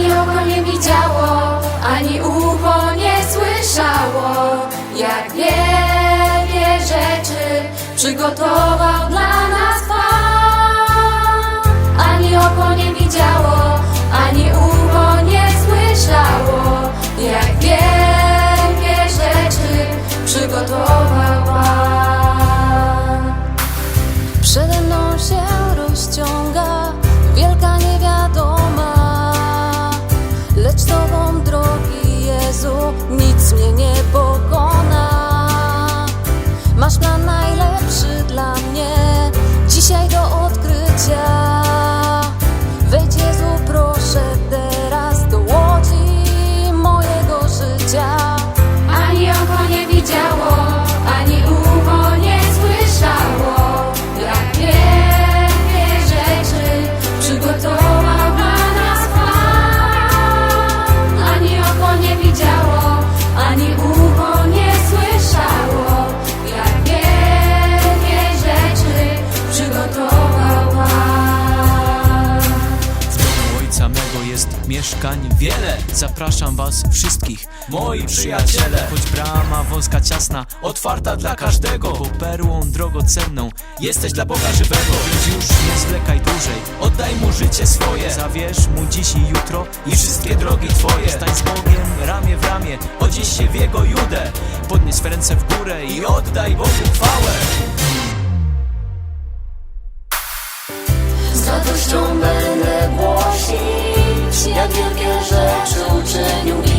oko nie widziało, ani ucho nie słyszało, jak wielkie rzeczy przygotował dla nas Pan. Ani oko nie widziało, mieszkań wiele. Zapraszam was wszystkich, moi przyjaciele. Choć brama wąska, ciasna, otwarta dla każdego Bo perłą drogocenną jesteś dla Boga żywego. Więc już nie zwlekaj dłużej, oddaj mu życie swoje. Zawierz mu dziś i jutro i wszystkie drogi twoje. Stań z Bogiem ramię w ramię, odziś się w jego judę. Podnieś ręce w górę i oddaj Bogu chwałę. Z radością będę głosić, jak wielkie rzeczy uczynił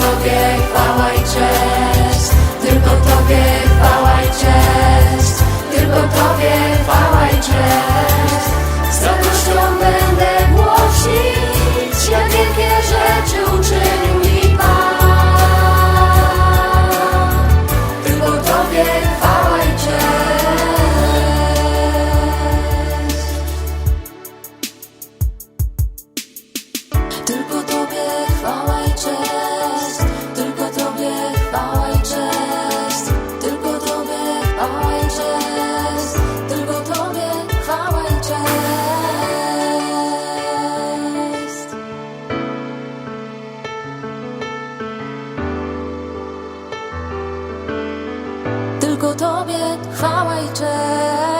Tobie chwała i cześć. Tylko Tobie chwała i cześć. Tylko Tobie chwała Tobie chwała i cześć.